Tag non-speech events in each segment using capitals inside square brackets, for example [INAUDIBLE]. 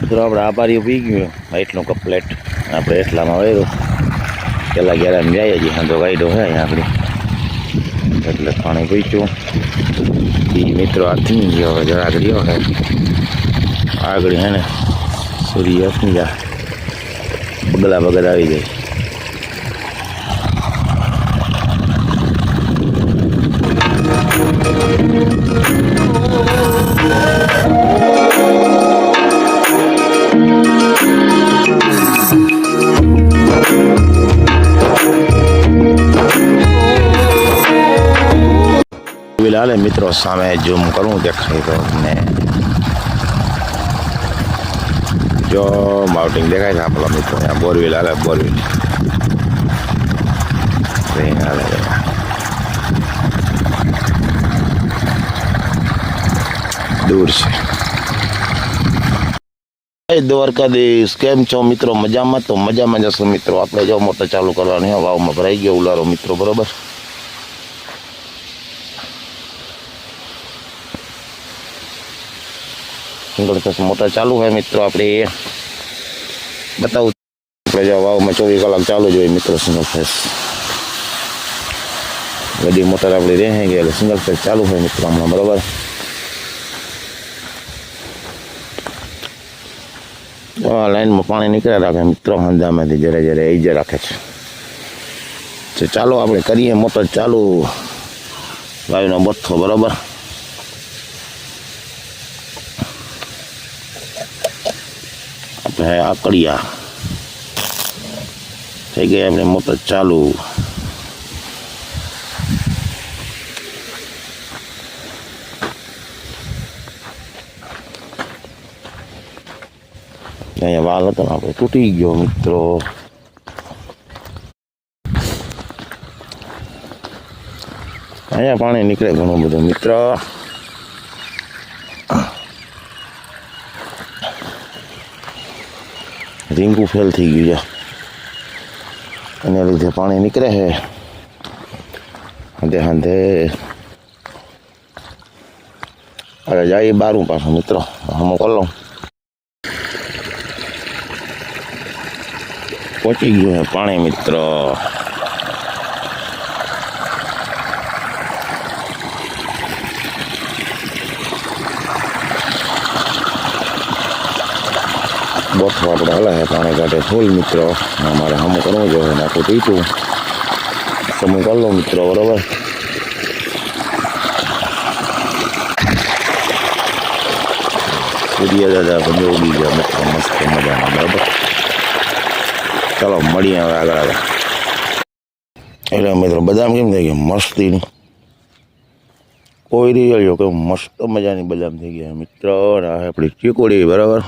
મિત્રો, આપણે આભારી પી ગયું વાઇટનો કપલેટ આપણે એટલામાં વાયરો. પેલા ગયા આમ જાય છે હા તો ગાઈડો હે અહીંયા આપણી એટલે પાણી પીચ્યું એ મિત્રો આ થઈ ગયો હવે જરા આગળ ગયો હે આગળ હે ને, સૂર્ય અસ્મી જા બગલા બગલ આવી જાય. હાલે મિત્રો, સામે ઝૂમ કરું, દેખાય તો તમને. જો માઉટિંગ દેખાય છે આપણા મિત્રો. અહીંયા બોરવેલ, હાલે બોરવેલ. દૂર છે. દ્વારકાધીશ. કેમ છો મિત્રો? મજામાં? તો મજામાં જશો મિત્રો. આપણે જો મોટર ચાલુ કરવાની વાવમાં ભરાઈ ગયો ઉલારો મિત્રો, બરોબર? ફેસ મોટર ચાલુ હોય મિત્રો, આપણે બતાવું. આપણે જો વાવમાં ચોવીસ કલાક ચાલુ જ મિત્રો, સિંગલ ફેસ. બધી મોટર આપણી રહે ગઈ એટલે સિંગલ ફેસ ચાલુ હોય મિત્રો હમણાં, બરોબર? લાઈનમાં પાણી નીકળ્યા રાખે મિત્રો, હંધામાંથી જરા જરા એ જ રાખે છે. ચાલો આપણે કરીએ, મોટર ચાલુ. વાયુનો બથ્થો, બરોબર? આપણે આકડિયા. થઈ ગઈ આપણે મોટર ચાલુ. અહીંયા વાલ હતો આપણે, તૂટી ગયો મિત્રો. અહીંયા પાણી નીકળે ઘણું બધું, મિત્ર. રીંગું ફેલ થઈ ગયું છે. એના લીધે પાણી નીકળે છે. હાંધે હાંધે. હવે જાય બારું પાછું, મિત્રો. હમ કોલો. પહોંચી ગયું છે પાણી, મિત્રો. બોથો આપણે હલા છે પાણી કાઢે ફૂલ મિત્રો અમારે હમ કરવું જોઈએ નાખું પીતું સમય કરી લો મિત્રો બરાબર સૂર્ય દાદા પણ ઉગી ગયા મિત્રો મસ્ત મજાના બરાબર ચાલો મળીએ હવે આગળ આગળ એટલે મિત્રો બદામ કેમ થઈ ગયા મસ્તીની કોઈ રહ્યો કે મસ્ત મજાની બદામ થઈ ગયા મિત્રો આ આપણી ચીકોડી બરાબર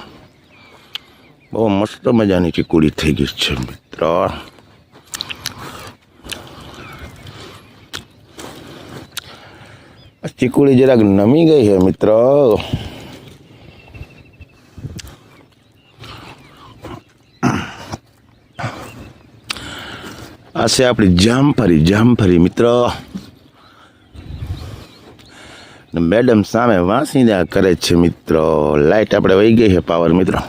બહુ મસ્ત મજાની ચીકુડી થઈ ગઈ છે મિત્ર આ ચીકુડી જરાક નમી ગઈ છે મિત્ર આ છે આપણી જામફળી જામફળી મિત્ર ને મેડમ સામે વાંસીદા કરે છે મિત્રો લાઈટ આપણે વહી ગઈ છે પાવર મિત્રો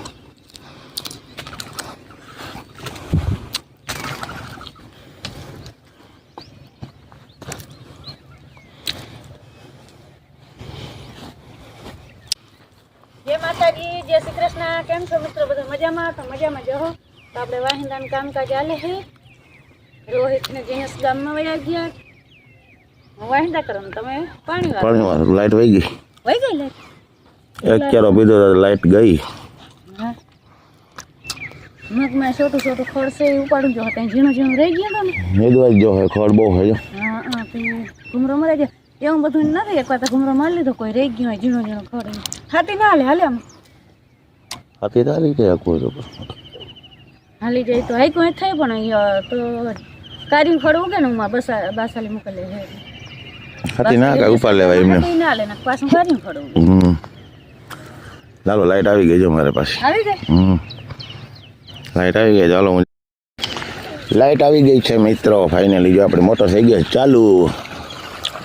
જય માતાજી જય શ્રી કૃષ્ણ. કેમ છો મિત્રો બધા મજામાં? તો મજામાં જહો તો આપણે વાહિંદાનું કામકાજ ચાલે છે. રોહિત ને જીનસ ગામમાં વયા ગયા. હું વાહિંદા કરો તમે? પાણી પાણી લાઈટ વહી ગઈ. વહી ગઈ લે એક ક્યારો પીધો લાઈટ ગઈ. મગમાં છોટું છોટું ખડશે એ ઉપાડું જો. ત્યાં ઝીણું ઝીણું રહી ગયું ને? મેદવાજ જો હે ખોડ બહુ હોય હા. હા ઘૂમરો મરે જાય એવું બધું નથી એકવાર તો ઘૂમરો મારી લીધો. કોઈ રહી ગયું હોય ઝીણું ઝીણું ખડ હાથી ના હાલે હાલે આમ. હાથી તારી જાય આખું તો. હાલી જાય તો હાઈ કોઈ થાય પણ અહીંયા તો કારી ખડ ઉગે ને હું બસ બાસાલી મોકલે છે હાથી ના કાંઈ ઉપાડ લેવાય એમને. ના લે ને પાછું કારી ખડ ઉગે હમ. ચાલો લાઈટ આવી ગઈ છે મારે પાસે આવી ગઈ? હમ. લાઈટ આવી ગઈ ચાલો હું લાઈટ આવી ગઈ છે મિત્રો ફાઇનલી જો આપણે મોટર થઈ ગયા ચાલુ.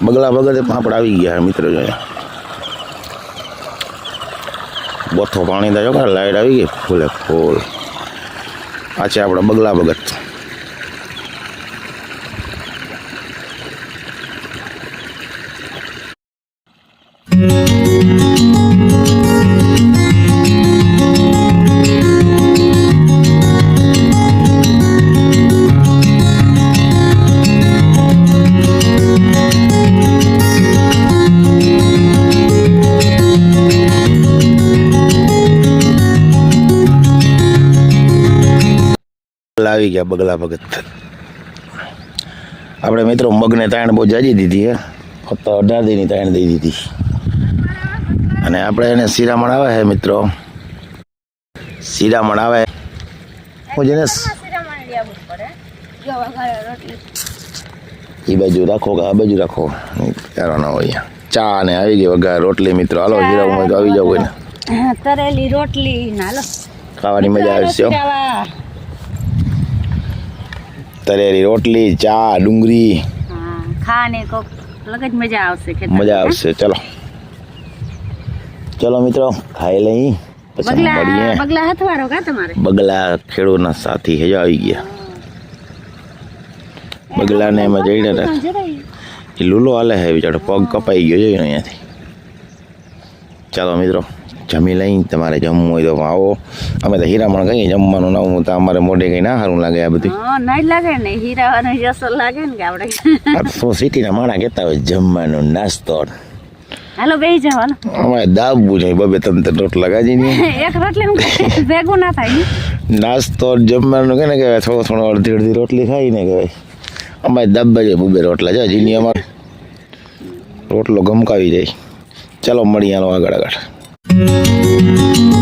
બગલા પણ પાપડ આવી ગયા મિત્રો જો બોથો પાણી કે લાઈટ આવી ગઈ. ફૂલે ફૂલ. આ છે આપણા બગલા ભગત. બગલા આવી ગયા બગલા ભગત. આપણે મિત્રો મગને તાણ બહુ જાજી દીધી હે? ફક્ત અઢાર દીની તાણ દઈ દીધી. અને આપણે એને શિરામણ આવે હે મિત્રો. શિરામણ આવે હું જેને એ બાજુ રાખો કે આ બાજુ રાખો. ના હોય ચા ને આવી ગઈ વગર રોટલી મિત્રો. હાલો શિરામણ આવી જાવ કોઈને. તરેલી રોટલી નાલો ખાવાની મજા આવશે હો. રોટલી ચા ડુંગળી. ખાને કોક અલગ જ મજા આવશે ખેતરમાં. મજા આવશે. ચલો. ચલો મિત્રો ખાઈ લઈ. પછી બગલા મળીએ. બગલા હથવારો કા તમારે? બગલા ખેડૂતના સાથી હજા આવી ગયા. બગલાને એમાં જઈને. એ લૂલો હાલે હે બિચારો. પગ કપાઈ ગયો છે અહીંયાથી. ચાલો મિત્રો. જમી લઈ તમારે જમવું હોય તો આવો. અમે તો હીરામણ કહીએ જમવાનું ના હું તો અમારે મોઢે કઈ ના સારું લાગે આ બધું. નહીં લાગે ને હીરાવાનો જસો લાગે ને કે આપણે. તો સિટીના માણા કહેતા હોય જમવાનું નાસ્તો. હાલો બેસી જાઓ હાલો. અમારે દાબવું છે બબે ત્રણ તો રોટલા ગાજી ને. [LAUGHS] એક રોટલી ભેગું ના થાય. નાસ્તો જમવાનું કે ને કહેવાય થોડો થોડો અડધી અડધી રોટલી ખાઈ ને કહેવાય. અમારે દાબ છે બુબે રોટલા છે જીની અમારે રોટલો ગમકાવી જાય. ચાલો મળીએ આનો આગળ આગળ. Música